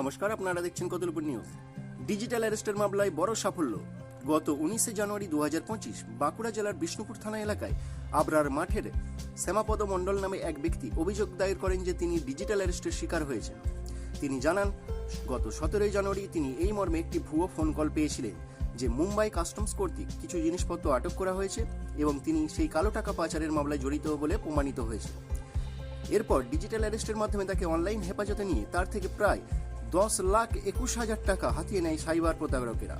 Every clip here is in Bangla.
নমস্কার, আপনারা দেখছেন কদলপুর নিউজ। ডিজিটাল অ্যারেস্টের মামলায় বড় সাফল্য। গত উনিশে জানুয়ারি দু পঁচিশ বাঁকুড়া জেলার বিষ্ণুপুর থানা এলাকায় আবরার মাঠের শ্যামাপদ মণ্ডল নামে এক ব্যক্তি অভিযোগ দায়ের করেন যে তিনি ডিজিটাল অ্যারেস্টের শিকার হয়েছেন। তিনি জানান, গত সতেরোই জানুয়ারি তিনি এই মর্মে একটি ভুয়ো ফোন কল পেয়েছিলেন যে মুম্বাই কাস্টমস কর্তৃক কিছু জিনিসপত্র আটক করা হয়েছে এবং তিনি সেই কালো টাকা পাচারের মামলায় জড়িত বলে প্রমাণিত হয়েছে। এরপর ডিজিটাল অ্যারেস্টের মাধ্যমে তাকে অনলাইন হেফাজতে নিয়ে তার থেকে প্রায় দশ লাখ একুশ হাজার টাকা হাতিয়ে নেয় সাইবার প্রতারকেরা।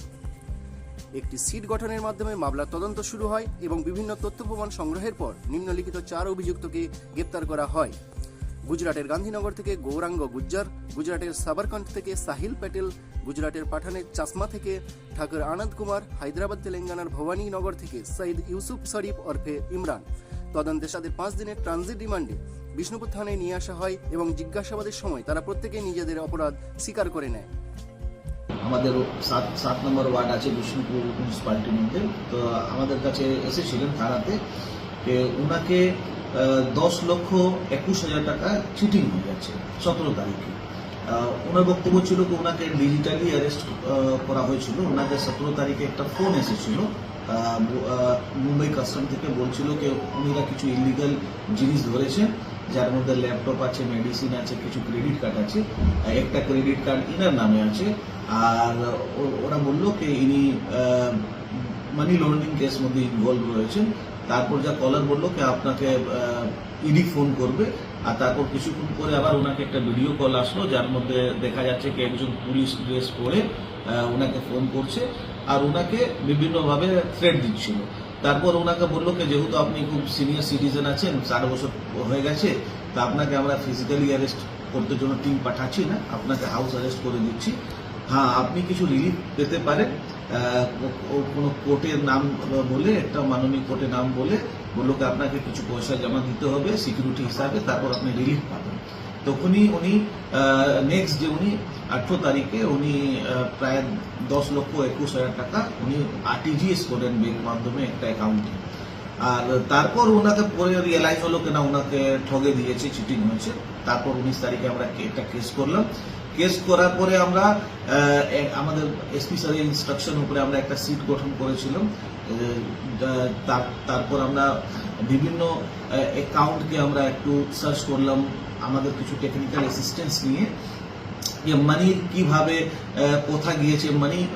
একটি সিট গঠনের মাধ্যমে মামলার তদন্ত শুরু হয় এবং বিভিন্ন তথ্য প্রমাণ সংগ্রহের পর নিম্নলিখিত চার অভিযুক্তকে গ্রেপ্তার করা হয়। গুজরাটের গান্ধীনগর থেকে গৌরাঙ্গ গুজ্জার, গুজরাটের সাবরকান্ট থেকে সাহিল প্যাটেল, গুজরাটের পাঠানের চাসমা থেকে ঠাকুর আনন্দ কুমার, হায়দ্রাবাদ তেলেঙ্গানার ভবানীনগর থেকে সঈদ ইউসুফ শরীফ ওরফে ইমরান। তদন্তে তাদের পাঁচ দিনের ট্রানজিট রিমান্ডে বিষ্ণুপুর থানায় নিয়ে আসা হয় এবং জিজ্ঞাসাবাদের সময় তারা প্রত্যেকেই নিজেদের অপরাধ স্বীকার করে নেয়। আমাদের সাত সাত নম্বর ওয়ার্ড আছে বিষ্ণুপুর মিউনিসিপালিটির মধ্যে। তো আমাদের কাছে এসেছিলেন থানাতে যে ওনাকে দশ লক্ষ একুশ হাজার টাকা চিটিং হয়ে যাচ্ছে সতেরো তারিখে। ওনার বক্তব্য ছিল যে ওনাকে ডিজিটালি অ্যারেস্ট করা হয়েছিল। ওনাকে সতেরো তারিখে একটা ফোন এসেছিল। মুম্বাই কাস্টম থেকে বলছিল যে উনিরা কিছু ইলিগাল জিনিস ধরেছেন যার মধ্যে ল্যাপটপ আছে মেডিসিন আছে, কিছু ক্রেডিট কার্ড আছে। একটা ক্রেডিট কার্ড ইনার নামে আছে। আর ওরা বলল যে ইনি মানি লন্ডারিং কেস মধ্যে ইনভলভ রয়েছেন। তারপর যা কলার বলল যে আপনাকে ইডি ফোন করবে। আর তারপর কিছুক্ষণ পরে আবার ওনাকে একটা ভিডিও কল আসলো, যার মধ্যে দেখা যাচ্ছে কি একজন পুলিশ ড্রেস পরে ওনাকে ফোন করছে। আর ওনাকে বিভিন্নভাবে থ্রেট দিচ্ছিল। তারপর ওনাকে বলল কি, যেহেতু আপনি খুব সিনিয়র সিটিজেন আছেন, চার বছর হয়ে গেছে, তা আপনাকে আমরা ফিজিক্যালি অ্যারেস্ট করতে জন্য টিম পাঠাচ্ছি না, আপনাকে হাউস অ্যারেস্ট করে দিচ্ছি। হ্যাঁ আপনি কিছু রিলিফ পেতে পারেন। কোনো কোর্টের নাম বলে, একটা মাননীয় কোর্টের নাম বলে বললোকে আপনাকে কিছু পয়সা জমা দিতে হবে সিকিউরিটি হিসাবে, তারপর আপনি রিলিফ পাবেন। তখনই উনি নেক্সট যে উনি, আঠেরো তারিখে উনি প্রায় দশ লক্ষ একুশ হাজার টাকা উনি আরটিজিএস করেন ব্যাংক মাধ্যমে একটা অ্যাকাউন্টে আর তারপর ওনাকে পরে রিয়েলাইজ হলো কিনা, ওনাকে ঠগে দিয়েছে চিটিং হয়েছে। তারপর উনিশ তারিখে আমরা একটা কেস করলাম। কেস করার পরে আমরা আমাদের এসপি স্যারের ইনস্ট্রাকশন উপরে আমরা একটা সিট গঠন করেছিলাম। তার- তারপর আমরা বিভিন্ন অ্যাকাউন্টকে আমরা একটু সার্চ করলাম, আমাদের কিছু টেকনিক্যাল অ্যাসিস্ট্যান্স নিয়ে, যে মানি কীভাবে কোথা গিয়েছে মানি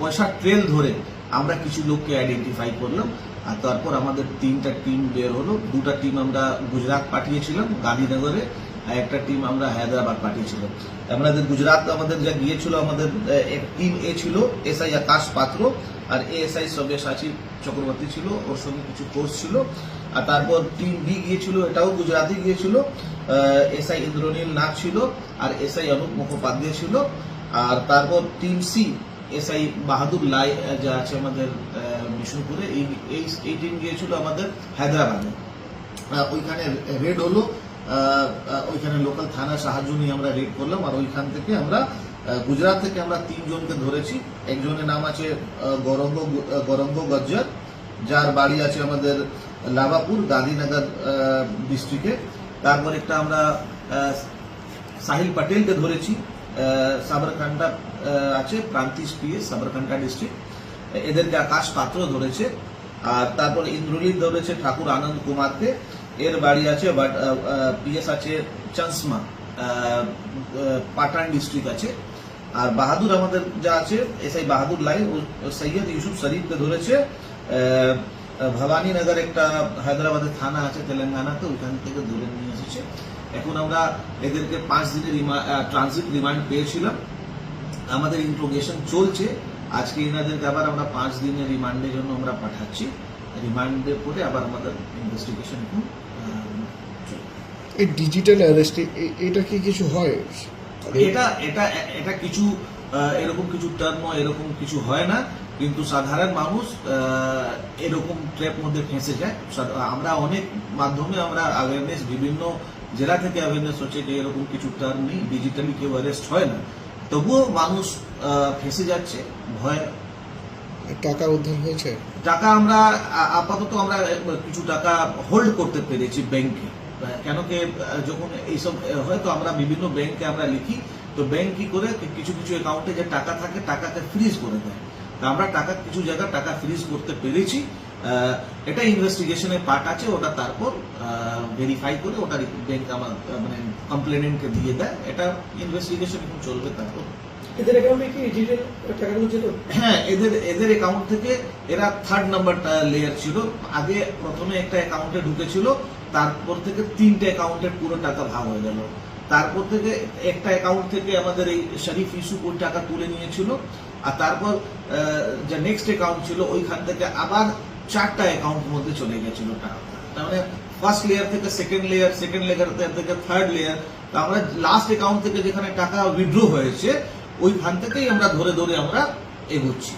পয়সা ট্রেল ধরে আমরা কিছু লোককে আইডেন্টিফাই করলাম। আর তারপর আমাদের তিনটা টিম বের হলো। দুটা টিম আমরা গুজরাট পাঠিয়েছিলাম, গান্ধীনগরে। আর একটা টিম আমরা হায়দ্রাবাদ পাঠিয়েছিলাম আমাদের গুজরাট আমাদের যা গিয়েছিল, আমাদের এক টিম এ ছিল এসআই আকাশ পাত্র আর এএসআই সব্যসাচী চক্রবর্তী ছিল, ওর সঙ্গে কিছু কোর্স ছিল। আর তারপর টিম বি গিয়েছিল, এটাও গুজরাটে গিয়েছিল। এসআই ইন্দ্রনীল নাথ ছিল আর এসআই অনুপ মুখোপাধ্যায় ছিল। আর তারপর টিম সি এসআই বাহাদুর লাই যা আছে আমাদের বিষ্ণুপুরে এই এই টিম গিয়েছিল আমাদের হায়দ্রাবাদে। ওইখানে রেড হলো ওইখানে লোকাল থানার সাহায্য নিয়ে আমরা রেড করলাম আর ওইখান থেকে আমরা গুজরাট থেকে আমরা তিনজনকে ধরেছি। একজনের নাম আছে গৌরঙ্গ গৌরঙ্গ গজ্জার। যার বাড়ি আছে আমাদের লাভাপুর গান্ধীনগর ডিস্ট্রিক্টে তারপর একটা আমরা সাহিল প্যাটেলকে ধরেছি সাবরকান্ডা আছে প্রান্তিশ পিএস সাবরকান্ডা ডিস্ট্রিক্ট এদেরকে আকাশ পাত্র ধরেছে। আর তারপর ইন্দ্রজিৎ ধরেছে ঠাকুর আনন্দ কুমারকে। এর বাড়ি আছে বাট পিএস আছে চন্সমা পাটান ডিস্ট্রিক্ট আছে। আর বাহাদুর আমাদের যা আছে এসআই বাহাদুর লাই সৈয়দ ইউসুফ শরীফকে ধরেছে। ভবানীনগর একটা হায়দ্রাবাদের থানা আছে তেলেঙ্গানাতে, ওইখান থেকে ধরে নিয়ে এসেছে। এখন আমরা এদেরকে পাঁচ দিনের ট্রানজিট রিমান্ড পেয়েছিলাম। আমাদের ইন্ট্রোগেশন চলছে। আজকে এনাদেরকে আবার আমরা পাঁচ দিনের রিমান্ডের জন্য আমরা পাঠাচ্ছি। রিমান্ডের পরে আবার আমাদের ইনভেস্টিগেশন এখন। এই ডিজিটাল অ্যারেস্ট এটা কি কিছু হয়? এটা এটা এটা কিছু এরকম কিছু টার্ম এরকম কিছু হয় না কিন্তু সাধারণ মানুষ এরকম ট্র্যাপ মধ্যে ফেঁসে যায়। আমরা অনেক মাধ্যমে আমরা অ্যাওয়ারনেস বিভিন্ন জেলা থেকে অ্যাওয়ারনেস হচ্ছে যে এরকম কিছু টার্ম নেই ডিজিটালি কেউ অ্যারেস্ট হয় না। তবুও মানুষ ফেঁসে যাচ্ছে ভয় টাকা উদ্ধার হয়েছে? টাকা আমরা আপাতত আমরা কিছু টাকা হোল্ড করতে পেরেছি ব্যাংকে কেন কি যখন এইসব হয়তো আমরা বিভিন্ন ব্যাংকে আমরা লিখি তো ব্যাংক কি করে কিছু কিছু অ্যাকাউন্টে যে টাকা থাকে টাকাকে ফ্রিজ করে দেয়। তা আমরা টাকা কিছু জায়গায় টাকা ফ্রিজ করতে পেরেছি এটা ইনভেস্টিগেশনের পার্ট আছে ওটা তারপর ভেরিফাই করে ওটা ব্যাংক আমার মানে কমপ্লেনেন্টকে দিয়ে দেয়। এটা ইনভেস্টিগেশন এখন চলবে তারপর। এদের অ্যাকাউন্টে কি ডিটেল টাকাগুলো ছিল? হ্যাঁ এদের এদের অ্যাকাউন্ট থেকে এরা থার্ড নাম্বার লেয়ার ছিল। আগে প্রথমে একটা অ্যাকাউন্টে ঢুকেছিল তারপর থেকে তিনটে অ্যাকাউন্টের পুরো টাকা ভাগ হয়ে গেল। তারপর থেকে একটা অ্যাকাউন্ট থেকে আমাদের এই শরীফ ইস্যু ওই টাকা তুলে নিয়েছিল। আর তারপর যে নেক্সট অ্যাকাউন্ট ছিল, ওইখান থেকে আবার চারটা অ্যাকাউন্ট মধ্যে চলে গেছিল টাকা। তার মানে ফার্স্ট লেয়ার থেকে সেকেন্ড লেয়ার সেকেন্ড লেয়ার থেকে থার্ড লেয়ার তো আমরা লাস্ট অ্যাকাউন্ট থেকে যেখানে টাকা উইথড্র হয়েছে, ওইখান থেকেই আমরা ধরে ধরে আমরা এগোচ্ছি।